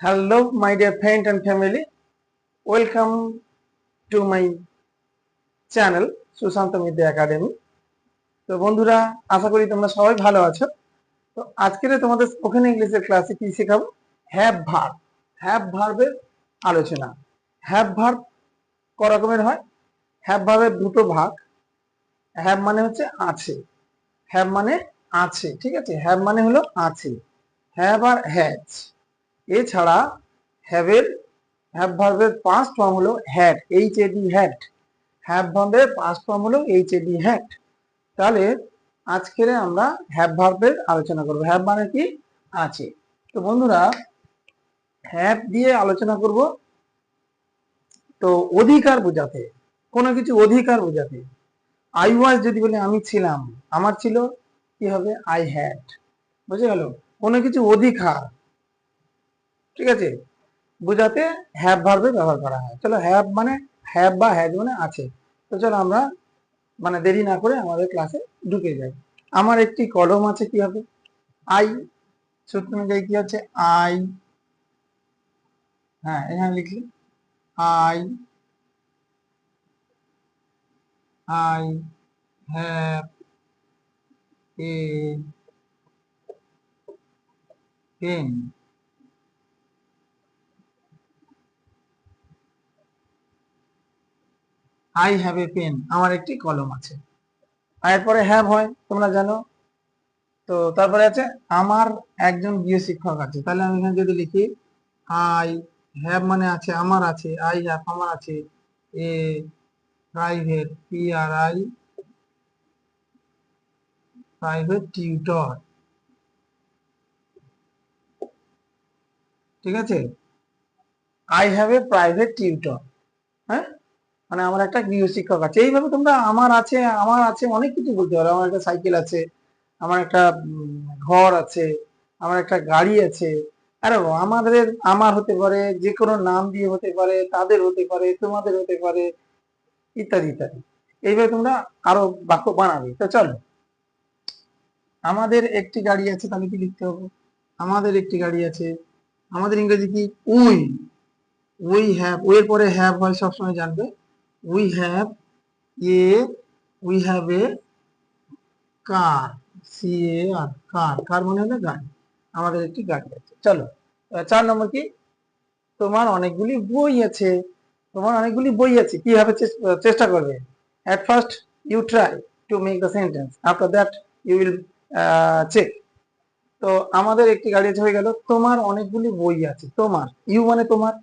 Hello, my dear parent and family. Welcome to my channel Sushanta Midya Academy তো বন্ধুরা আশা করি তোমরা সবাই ভালো আছো। তো আজকের তোমাদের স্পোকেন ইংলিশের ক্লাসে কি শেখাবো? হ্যাভ ভার্ব হ্যাভ ভার্বের আলোচনা। হ্যাভ ভার্ব ক রকমের হয়? হ্যাভ ভার্বের দুটো ভাগ। হ্যাভ মানে হচ্ছে আছে। হ্যাভ মানে আছে ঠিক আছে? হ্যাভ মানে হলো আছে। হ্যাভ আর হ্যাজ এছাড়া হ্যাভের হ্যাভ ভার্বের পাস্ট ফর্ম হলো had H A D had have ভার্বের পাস্ট ফর্ম হলো এইচ এ ডি হ্যাড তাহলে আজকের আমরা হ্যাভ ভার্বের আলোচনা করব। হ্যাভ মানে কি? আছে। তো বন্ধুরা হ্যাভ দিয়ে আলোচনা করব। তো অধিকার বোঝাতে, কোনো কিছু অধিকার বোঝাতে আই ওয়াজ যদি বলি আমি ছিলাম, আমার ছিল, কি হবে? আই হ্যাড বুঝে গেল? কোনো কিছু অধিকার। ঠিক আছে? বোঝাতে হ্যাভ ভার্বে ব্যবহার করা হয়। চলো হ্যাভ মানে হ্যাভ বা হ্যাজ মানে আছে। তো চলো আমরা মানে দেরি না করে আমাদের ক্লাসে ঢুকে যাই। আমার একটি কলম আছে কি হবে? আই সূত্র অনুযায়ী কি আছে? আই হ্যাঁ এখানে লিখলি I I have a I have a pen আমার একটি কলম আছে। আর এরপরে হ্যাভ হয়, তোমরা জানো। তো তারপরে আছে, আমার একজন গৃহ শিক্ষক আছে। তাহলে আমি এখানে যদি লিখি আই হ্যাভ মানে আছে, আমার আছে আই হ্যাভ আমার আছে a private P R I private tutor ঠিক আছে? I have a private tutor হ্যাঁ? মানে আমার একটা গৃহ শিক্ষক আছে। এইভাবে তোমরা আমার আছে আমার আছে অনেক কিছু বলতে পারো। আমার একটা সাইকেল আছে, আমার একটা ঘর আছে, আমার একটা গাড়ি আছে। আরে আমাদের, আমার হতে পারে যে কোনো নাম দিয়ে হতে পারে, তাদের হতে পারে, তোমাদের হতে পারে, ইত্যাদি ইত্যাদি। এইভাবে তোমরা আরও বাক্য বানাবে। তো চলো। আমাদের একটি গাড়ি আছে, তাহলে কি লিখতে হবে? আমাদের একটি গাড়ি আছে। আমাদের ইংরেজি কি? উই। উই হ্যাভ এর পরে হ্যাভ হয়, সবসময় জানবে। We have a we have a car C A R car car মনে হলো গাড়ি, আমাদের একটি গাড়ি আছে। চলো চার নম্বর কি? তোমার অনেকগুলি বই আছে, তোমার অনেকগুলি বই আছে, কীভাবে চেষ্টা করবে? At first you try to make the sentence after that you will check তো আমাদের একটি গাড়ি আছে, হয়ে গেল, তোমার অনেকগুলি বই আছে, তোমার ইউ মানে তোমার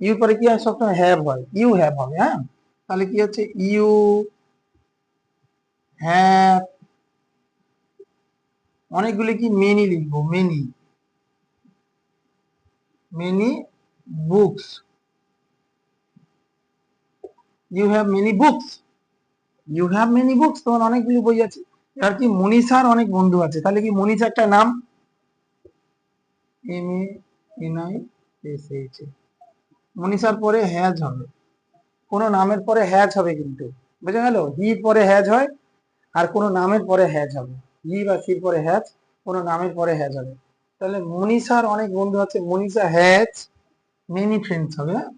ইউ পরে কি হয় সবসময় হ্যাভ হয় ইউ হ্যাভ হবে হ্যাঁ? তাহলে কি হচ্ছে? ইউ হ্যাভ অনেকগুলি কি? মেনি লিখব, many. Many books. You have many books. You have many books, তোমার অনেকগুলি বই আছে। আর কি মনীষার অনেক বন্ধু আছে, তাহলে কি মনীষা একটা নাম? M A N I S H মনীষার পরে হ্যাজ হবে। কোনো নামের পরে হ্যাজ হবে কিন্তু। বুঝে গেল? হি পরে হ্যাজ হয় আর কোনো নামের পরে হ্যাজ হবে। হি বা সির পরে হ্যাজ, কোনো নামের পরে হ্যাজ হবে। তাহলে মনীষার অনেক বন্ধু আছে, মনীষা হ্যাজ, মেনি ফ্রেন্ডস হবে হ্যাঁ?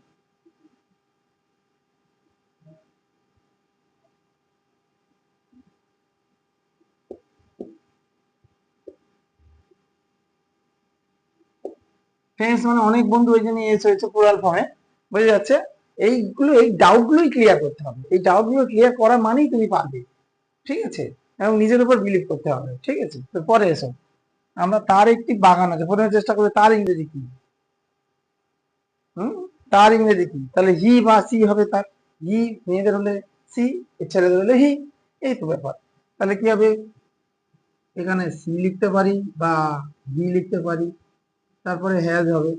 ফ্রেন্ডস মানে অনেক বন্ধু ওই জন্য এস হয়েছে প্লুরাল ফর্মে, বোঝা যাচ্ছে? এইগুলো, এই ডাউট গুলোই ক্লিয়ার করতে হবে। এই ডাউটগুলো ক্লিয়ার করা মানেই তুমি পারবে। ঠিক আছে? এবং নিজের উপর বিলিভ করতে হবে। ঠিক আছে? তো পরে এসো। আমরা তার একটি বাগান আছে। প্রথমে চেষ্টা করবে তার ইংরেজি কি? হুম? তার ইংরেজি কি? তাহলে হি বা সি হবে তার। হি মেয়েদের হলে সি ছেলেদের হলে হি এই তো ব্যাপার। তাহলে কি হবে? এখানে সি লিখতে পারি বা হি লিখতে পারি। তারপরে হ্যাজ হবে।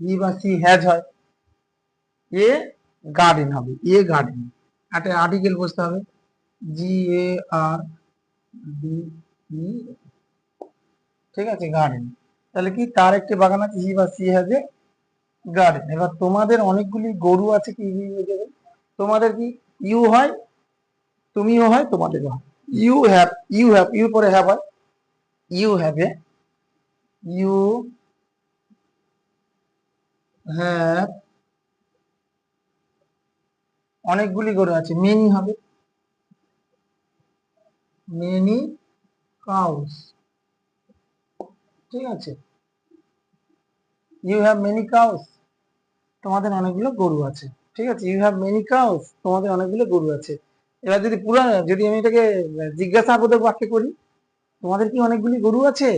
হি বা সি হ্যাজ হয়। এ গার্ডেন হবে এ গার্ডেন একটা আর্টিকেল বসতে হবে জি এ আর ঠিক আছে গার্ডেন তাহলে কি তার একটি বাগান আছে? ই বা সি হ্যাজ এ গার্ডেন এবার তোমাদের অনেকগুলি গরু আছে কি হয়ে যাবে। তোমাদের কি ইউ হয়, তুমিও হয়, তোমাদেরও হয়। You have you have you পরে হ্যাভ হয়। You have a you have অনেকগুলি গরু আছে। মেনি হবে। Many cows. ঠিক আছে। ইউ হ্যাভ মেনি কাউস তোমাদের অনেকগুলো গরু আছে। ঠিক আছে। ইউ হ্যাভ মেনি কাউস তোমাদের অনেকগুলো গরু আছে। এবার যদি পুরো, যদি আমি এটাকে জিজ্ঞাসাবোধক বাক্যে করি, তোমাদের কি অনেকগুলি গরু আছে?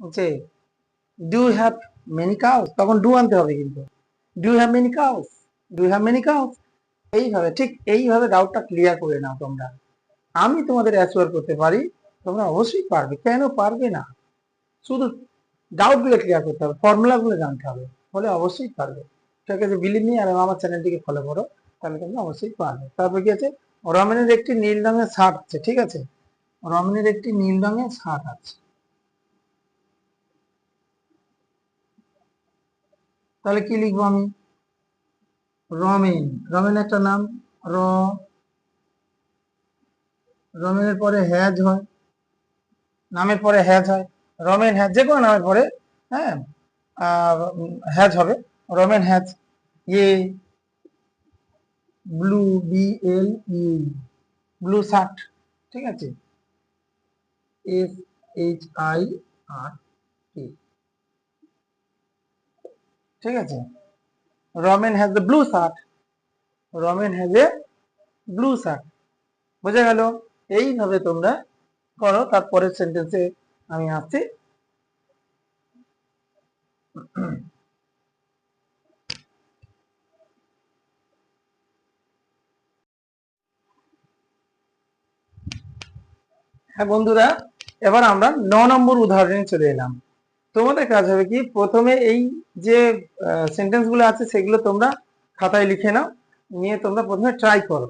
বলছে ডু হ্যাভ মেনি কাউস তখন ডু আনতে হবে কিন্তু। Do have many cows do have many cows এইভাবে, ঠিক এইভাবে ডাউটটা ক্লিয়ার করে নাও তোমরা। আমি তোমাদের অ্যাসিওর করতে পারি, তোমরা অবশ্যই পারবে। কেন পারবে না? শুধু ডাউটগুলো ক্লিয়ার করতে হবে ফর্মুলা গুলো জানতে হবে ফলে অবশ্যই পারবে। ঠিক আছে বিলিভ নি আর আমার চ্যানেলটিকে ফলো করো, তাহলে তোমরা অবশ্যই পারবে। তারপর কি আছে? রমেনের একটি নীল রঙের শার্ট আছে, ঠিক আছে? রমেনের একটি নীল রঙের শার্ট আছে। তাহলে কি লিখব আমি? রমেন। রমেন একটা নাম র। রমেনের পরে হ্যাজ হয়। নামের পরে হ্যাজ হয়। রমেন হ্যাজ, যে কোনো নামের পরে হ্যাঁ হ্যাজ হবে। রমেন হ্যাজ। ইয়ে blue, B, L U blue shirt, ঠিক আছে? এস, এইচ, আই, আর ঠিক আছে? Ramen has a blue shirt Ramen has a blue shirt বোঝা গেল? এইভাবে তোমরা করো, তারপরের সেন্টেন্সে আমি আসছি। হ্যাঁ বন্ধুরা, এবার আমরা ন নম্বর উদাহরণে চলে এলাম। তোমাদের কাজ হবে কি? প্রথমে এই যে সেন্টেন্সগুলো আছে সেগুলো তোমরা খাতায় লিখে নাও, নিয়ে তোমরা প্রথমে ট্রাই করো।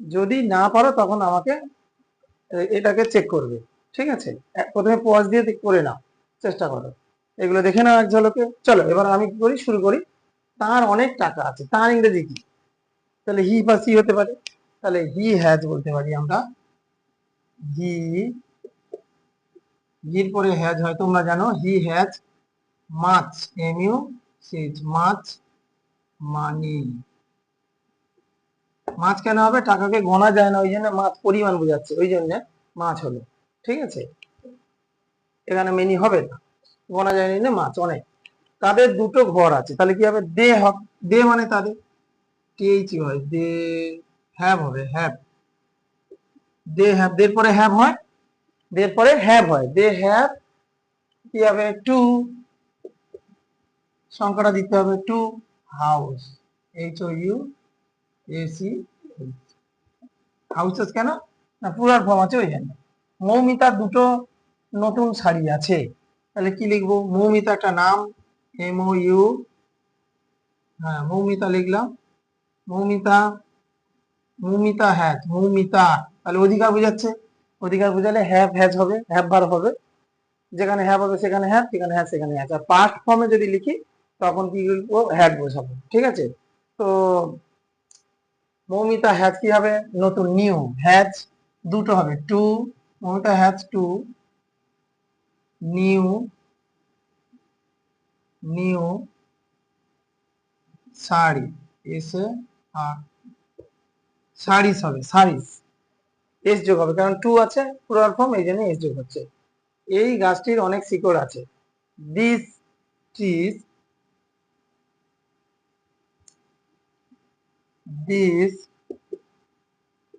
যদি না পারো তখন আমাকে এটাকে চেক করবে, ঠিক আছে? প্রথমে পজ দিয়ে করে নাও, চেষ্টা করো। এগুলো দেখে নাও এক ঝলকে। চলো, এবার আমি কি করি? শুরু করি। তার অনেক টাকা আছে, তার ইংরেজি কি? তাহলে হি বা সি হতে পারে। তাহলে হি হ্যাজ বলতে পারি আমরা। হি হির পরে হ্যাজ হয়, তোমরা জানো he has much M U C H much money much কেন হবে? টাকাকে গোনা যায় না ওই জন্য মাছ পরিমাণ বোঝাচ্ছে ওই জন্য মাছ হলো। ঠিক আছে? এখানে মেনি হবে না। গোনা যায় না মাছ অনেক। তাদের দুটো ঘর আছে, তাহলে কি হবে? দে হবে দে মানে তাদের? টিএইচ হয় দে হ্যাভ হবে হ্যাভ দে হ্যাভ দের পরে হ্যাভ হয়? দের পরে হ্যাভ হয়। দে হ্যাভ কি হবে? টু সংখ্যাটা দিতে হবে two house H O U S E houses কেন? না পুরার ফর্ম আছে ওই জন্য মৌমিতার দুটো নতুন শাড়ি আছে। তাহলে কি লিখব? মৌমিতা একটা নাম এম ও ইউ হ্যাঁ মৌমিতা লিখলাম। মৌমিতা মৌমিতা হ্যাজ মৌমিতা। তাহলে অধিকার বোঝাচ্ছে। অধিকার বোঝালে হ্যাভ হ্যাজ হবে হ্যাভ ভার হবে। যেখানে হ্যাভ হবে, সেখানে হ্যাভ সেখানে হ্যাঁ সেখানে হ্যাজ আর পাস্ট ফর্মে যদি লিখি, তখন কি লিখব হ্যাড বোঝাবো, ঠিক আছে? তো মৌমিতা হ্যাজ কি হবে? নতুন নিউ হ্যাজ দুটো হবে two Moumita has two new new sari এসে আর শাড়িস হবে, শাড়িস। এস যোগ হবে, কারণ টু আছে পুরার ফর্ম এই জন্য এস যোগ হচ্ছে। এই গাছটির অনেক শিকড় আছে। This trees this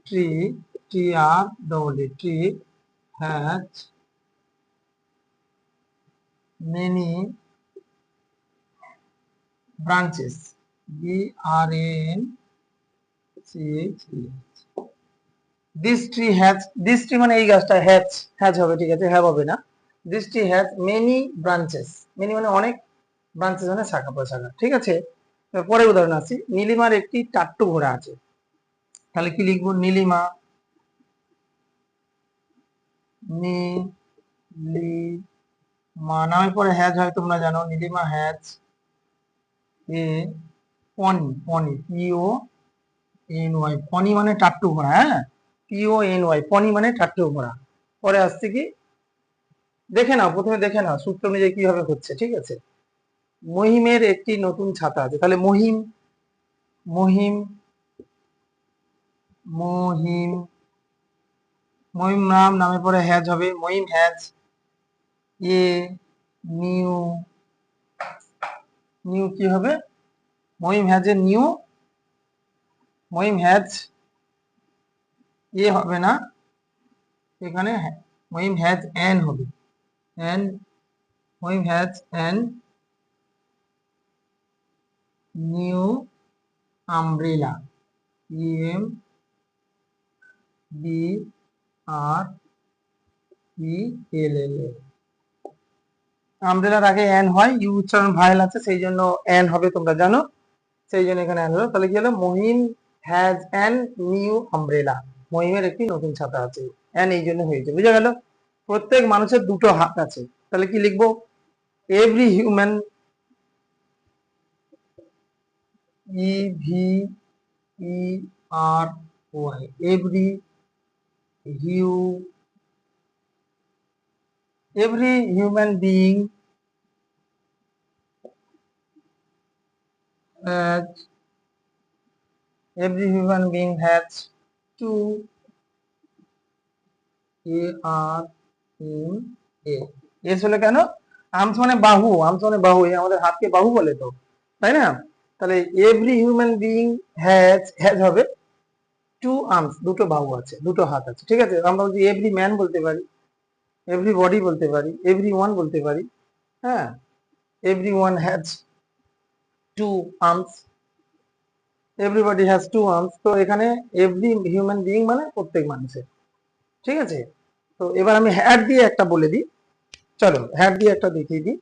tree T R double tree has many branches. B R A N C This tree has, this tree মানে এই গাছটা হ্যাজ হ্যাজ হবে, ঠিক আছে হ্যাভ হবে না। This tree has many branches many মানে অনেক ব্রাঞ্চেস মানে শাখা প্রশাখা, ঠিক আছে? পরে উদাহরণ আসি নীলিমার একটি টাট্টু ঘোড়া আছে। তাহলে কি লিখব? নীলিমা নি লি মা নামের পরে হ্যাজ হয়, তোমরা জানো, Nilima has a pony pony P O N Y pony মানে টাট্টু ঘোড়া হ্যাঁ? পিও এন ওয়াই পনি মানে টাট্টু ঘোড়া পরে আসছে কি, দেখে নাও, প্রথমে দেখে নাও, সূত্র অনুযায়ী কীভাবে হচ্ছে, ঠিক আছে? মহিমের একটি নতুন ছাতা আছে। তাহলে মহিম মহিম মহিম মহিম নাম নামে পরে হ্যাজ হবে, Mahim has, a, new new কি হবে? Mahim has a new, Mahim has a হবে না। এখানে হ্যাঁ, মহিম হ্যাজ এন হবে। An Mahim has an new umbrella M B R E L L A আমব্রেলার আগে এন হয় ইউ উচ্চারণ ভাইল আছে সেই জন্য এন হবে তোমরা জানো। সেই জন্য এখানে এন হলো। তাহলে কি হলো? Mahim has an new umbrella মহিমের একটি নতুন ছাতা আছে। এন এই জন্য হয়েছে। বুঝে গেল? প্রত্যেক মানুষের দুটো হাত আছে। তাহলে কি লিখব? Every human E V E R Y every hue every human being has every human being has two a r m a. S হলো কেন? আর্মস মানে বাহু আর্মস মানে বাহু, এই আমাদের হাতকে বাহু বলে তো, তাই না? তাহলে every human being has has হবে টু আর্মস দুটো বাহু আছে, দুটো হাত আছে, ঠিক আছে? আমরা যদি এভরি ম্যান বলতে পারি এভরি বডি বলতে পারি এভরি ওয়ান বলতে পারি হ্যাঁ? Every one has two arms everybody has two arms তো এখানে এভরি হিউম্যান বিইং মানে প্রত্যেক মানুষের। ঠিক আছে? তো এবার আমি হ্যাড দিয়ে একটা বলে দিই। চলো হ্যাড দিয়ে একটা দেখিয়ে দিই।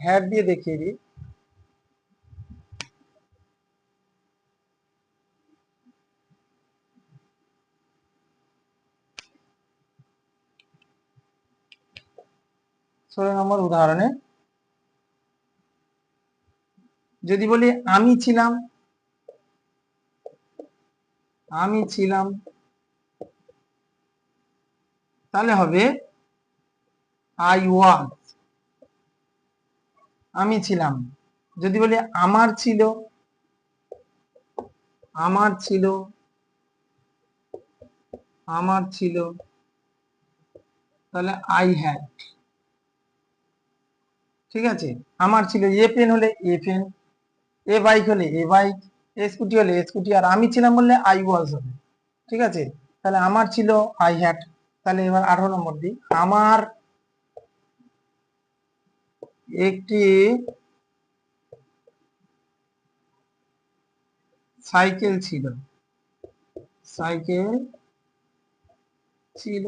হ্যাড দিয়ে দেখিয়ে দিই। ষোলো নম্বর উদাহরণে। যদি বলি, আমি ছিলাম আমি ছিলাম, তাহলে হবে আই ওয়াজ আমি ছিলাম। যদি বলি, আমার ছিল আমার ছিল আমার ছিল, তাহলে আই হ্যাড ঠিক আছে? আমার ছিল এ পেন হলে এ পেন এ বাইক হলে এ বাইক এ স্কুটি হলে এ স্কুটি আর আমি ছিলাম বললে আই ওয়াজ হবে। ঠিক আছে? তাহলে আমার ছিল আই হ্যাট তাহলে এবার আঠারো নম্বর দিই। আমার একটি সাইকেল ছিল। সাইকেল ছিল।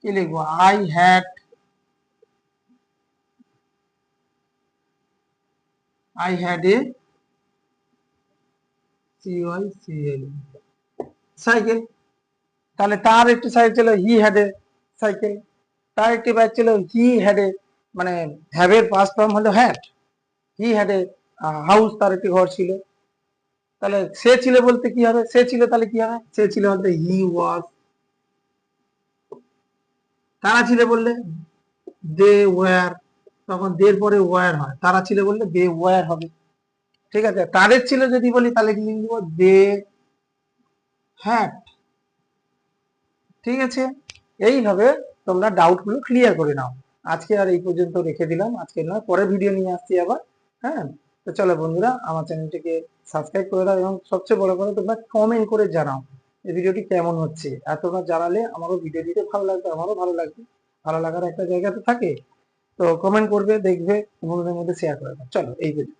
কি লিখব? I had I had a C Y C L cycle তাহলে তার একটি সাইকেল ছিল হি হ্যাড সাইকেল তার একটি বাইক ছিল হি হ্যাড মানে হ্যাভের পাস্ট ফর্ম হলো হ্যাড হি হ্যাড হাউস তার একটি ঘর ছিল। তাহলে সে ছিল বলতে কি হবে? সে ছিল তাহলে কি হবে? সে ছিল বলতে হি ওয়াজ তারা ছিল বললে? দে ওয়ার তখন দের পরে ওয়ার হয়। তারা ছিল বললে দে ওয়ার হবে। ঠিক আছে? তাদের ছিল যদি বলি তাহলে কি লিখব দে হ্যাট ঠিক আছে? এইভাবে তোমরা ডাউটগুলো ক্লিয়ার করে নাও। আজকে আর এই পর্যন্ত রেখে দিলাম। আজকে নয় পরে ভিডিও নিয়ে আসছি আবার। হ্যাঁ? তো চলো বন্ধুরা, আমার চ্যানেলটিকে সাবস্ক্রাইব করে দাও এবং সবচেয়ে বড় কথা, তোমরা কমেন্ট করে জানাও এই ভিডিওটি কেমন হচ্ছে। এতটা জানালে আমারও ভিডিও দিতে ভালো লাগবে, আমারও ভালো লাগবে। ভালো লাগার একটা জায়গা তো থাকে। তো কমেন্ট করবে দেখবে বন্ধুদের মধ্যে শেয়ার করবে চলো এই পর্যন্ত।